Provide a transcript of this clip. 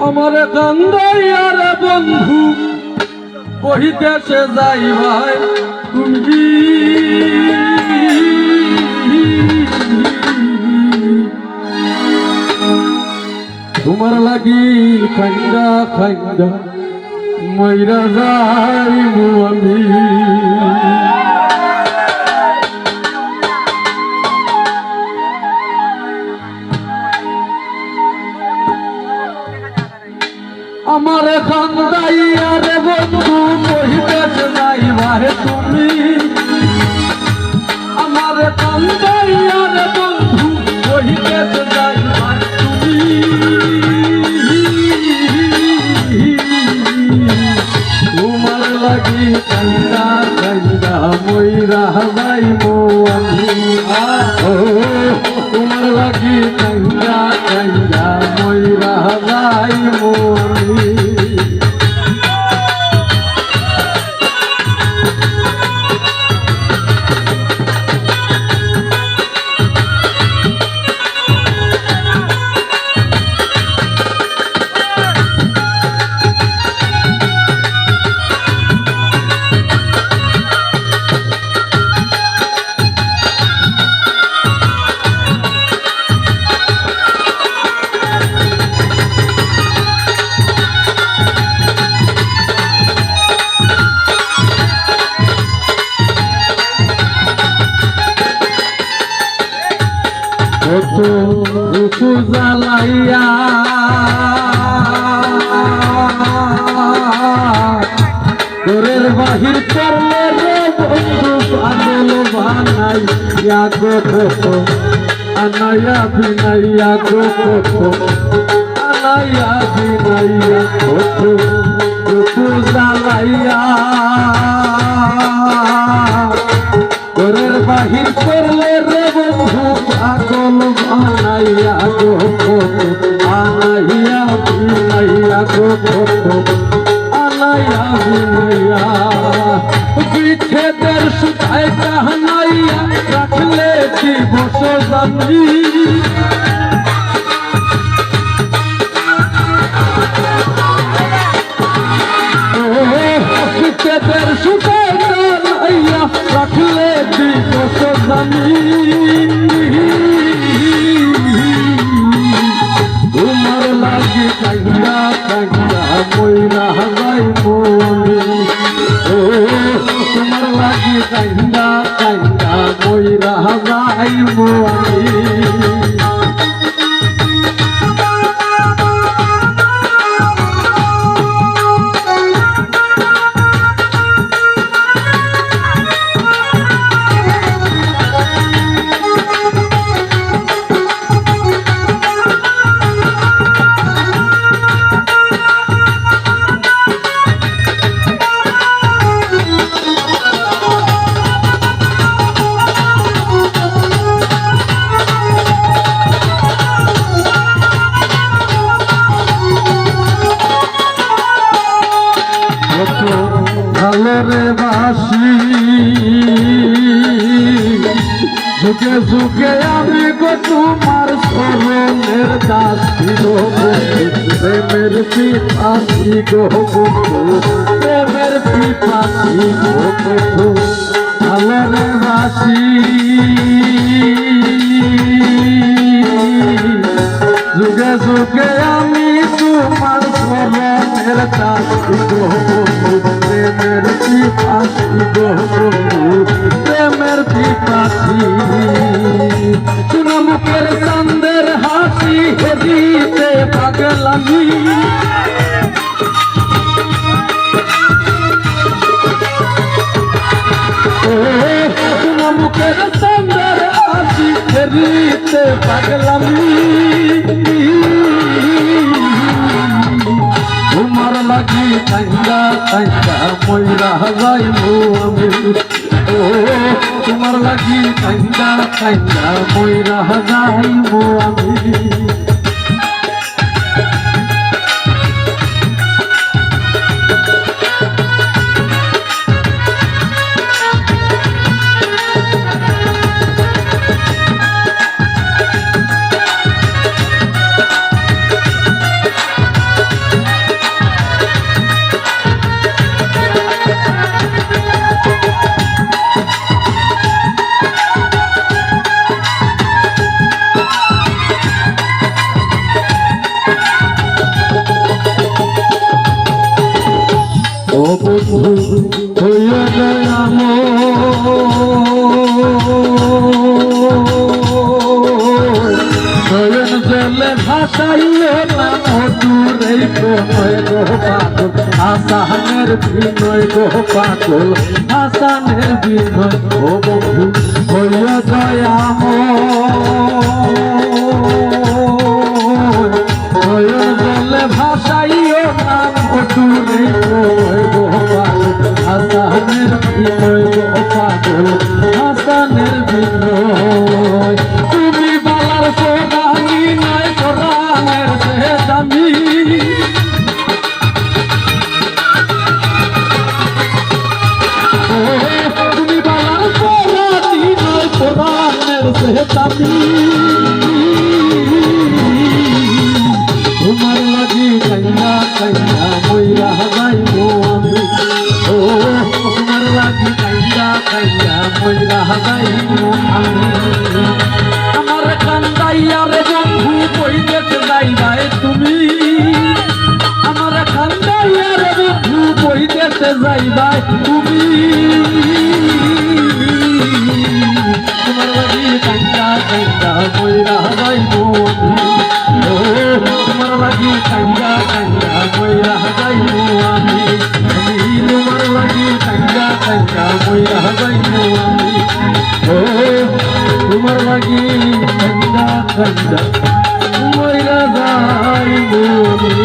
আমার কান্দাইয়ার বন্ধু বহিতেছে যাই ভাই তুমি। তোমার লাগি খাইন্দা খাইন্দা ময়রা যাইমু আমি। আমার খান্দাইয়ার বন্ধু বহিতেছে যাই ভাই তুমি। আমার কান্দাইয়ার বন্ধু বহিতেছে যাই ভাই তুমি। তোমার লাগি কান্দা কান্দা ময়রা যাইমু আমি ও, তোমার লাগি জ্বালাইয়া তোরের বাহির করলে রে বন্ধু, পাগল বানাইয়া গো কত, আনাইয়া বিনাইয়া গো কত, আনাইয়া বিনাইয়া কত রূপু জ্বালাইয়া ঘরের বাহির করলে বানাইয়া গো আনাইয়া বিনাইয়া গো আনাইয়া বিনাইয়া বিচ্ছেদের সুতায় কাহনাইয়া রাখলে কি বস জানি। বিচ্ছেদের তোমার লাগি কাইন্দা কাইন্দা ময়না যাই যুগে যুগে আমি গো তোমার স্মরণের দাসী গো। প্রেমের পিপাসি গো প্রেমের পিপাসি গো বন্ধু? ভালো রে বাসি যুগে যুগে আমি তোমার স্মরণের দাসী গো। প্রেমের পিপাসি গো বন্ধু প্রেমের পিপাসি। সুনামুখের চন্দের হাসি হেদিতে পাগলামি। মুখের চন্দের হাসি হেদিতে পাগলামি। লাগি কান্দা কান্দা ময়রা যাইমু আমি ও তোমার লাগি কান্দা কান্দা ময়রা যাইমু আমি আসানের বিনয় গো পাগল আসানের বিনয় ও বন্ধু হইয়া দয়াম নয়ন জলে তুমি বালার সোনানি নয় কোরআনের সে কাছে যাইবাই তুমি। তোমার বাড়ি কান্দা কান্দা ময়রা যাইব তোমার বাড়ি কান্দা কান্দা ময়রা যাইব আমি।